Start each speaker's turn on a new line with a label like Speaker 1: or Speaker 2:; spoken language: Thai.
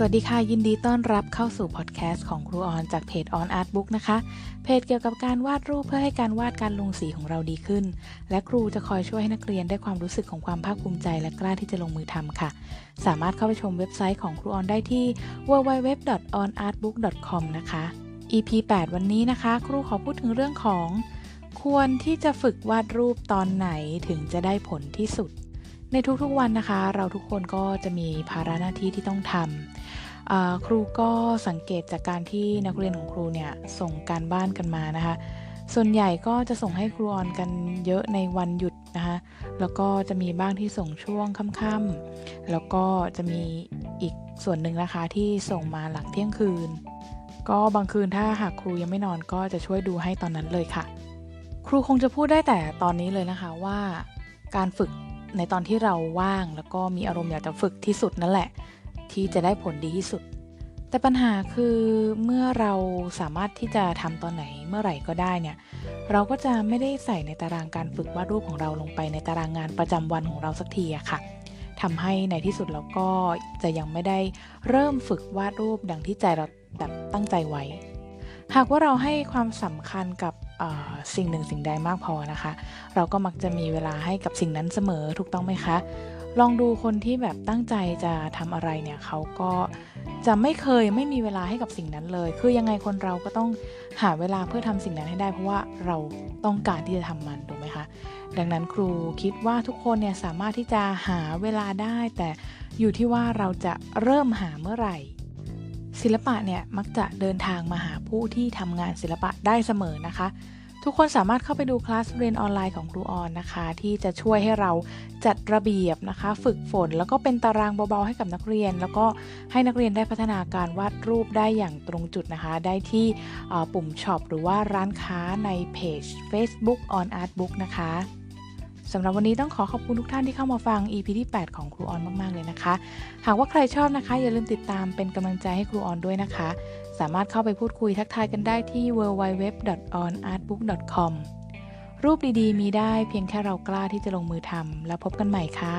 Speaker 1: สวัสดีค่ะ ยินดีต้อนรับเข้าสู่พอดแคสต์ของครูออนจากเพจ On Art Book นะคะ เพจเกี่ยวกับการวาดรูปเพื่อให้การวาดการลงสีของเราดีขึ้น และครูจะคอยช่วยให้นักเรียนได้ความรู้สึกของความภาคภูมิใจและกล้าที่จะลงมือทำค่ะ สามารถเข้าไปชมเว็บไซต์ของครูออนได้ที่ www.onartbook.com นะคะ EP 8 วันนี้นะคะ ครูขอพูดถึงเรื่องของ ควรที่จะฝึกวาดรูปตอนไหนถึงจะได้ผลที่สุด ในทุกๆวันนะคะ เราทุกคนก็จะมีภาระหน้าที่ที่ต้องทำครูก็สังเกตจากการที่นักเรียนของครูเนี่ยส่งการบ้านกันมานะคะ ส่วนใหญ่ก็จะส่งให้ครูออนกันเยอะในวันหยุดนะคะ แล้วก็จะมีบ้างที่ส่งช่วงค่ำๆแล้วก็จะมีอีกส่วนหนึ่งนะคะที่ส่งมาหลังเที่ยงคืน ก็บางคืนถ้าหากครูยังไม่นอนก็จะช่วยดูให้ตอนนั้นเลยค่ะ ครูคงจะพูดได้แต่ตอนนี้เลยนะคะว่า การฝึก ในตอนที่เราว่างแล้วก็มีอารมณ์อยากจะฝึกที่สุดนั่นแหละ ที่จะได้ผลดีที่สุด แต่ปัญหาคือเมื่อเราสามารถที่จะทำตอนไหนเมื่อไหร่ก็ได้เนี่ยเราก็จะไม่ได้ใส่ในตารางการฝึกวาดรูปของเราลงไปในตารางงานประจำวันของเราสักทีอะค่ะทำให้ในที่สุดเราก็จะยังไม่ได้เริ่มฝึกวาดรูปดังที่ใจเราแบบตั้งใจไว้ หากว่าเราให้ความสำคัญกับ สิ่งหนึ่งสิ่งใดมากพอนะคะ เราก็มักจะมีเวลาให้กับสิ่งนั้นเสมอถูกต้องไหมคะ ลองดูคนที่แบบตั้งใจจะทำอะไรเนี่ยเขาก็จะไม่เคยไม่มีเวลาให้กับสิ่งนั้นเลย คือยังไงคนเราก็ต้องหาเวลาเพื่อทำสิ่งนั้นให้ได้ เพราะว่าเราต้องการที่จะทำมันถูกไหมคะ ดังนั้นครูคิดว่าทุกคนเนี่ยสามารถที่จะหาเวลาได้ แต่อยู่ที่ว่าเราจะเริ่มหาเมื่อไหร่ ศิลปะเนี่ยมักจะเดินทางมาหาผู้ที่ทำงานศิลปะได้เสมอนะคะ ทุกคนสามารถเข้าไปดูคลาสเรียนออนไลน์ของครูออนนะคะ ที่จะช่วยให้เราจัดระเบียบนะคะ ฝึกฝน แล้วก็เป็นตารางเบาๆให้กับนักเรียน แล้วก็ให้นักเรียนได้พัฒนาการวาดรูปได้อย่างตรงจุดนะคะ ได้ที่ปุ่มช็อปหรือว่าร้านค้าในเพจ Facebook on Art Book นะคะ สำหรับวันนี้ต้องขอขอบคุณทุกท่านที่เข้ามาฟัง EP ที่ 8 ของครูออนมาก ๆ เลยนะคะ หากว่าใครชอบนะคะ อย่าลืมติดตามเป็นกำลังใจให้ครูออนด้วยนะคะ สามารถเข้าไปพูดคุยทักทายกันได้ที่ www.onartbook.com รูปดีๆ มีได้เพียงแค่เรากล้าที่จะลงมือทำแล้วพบกันใหม่ค่ะ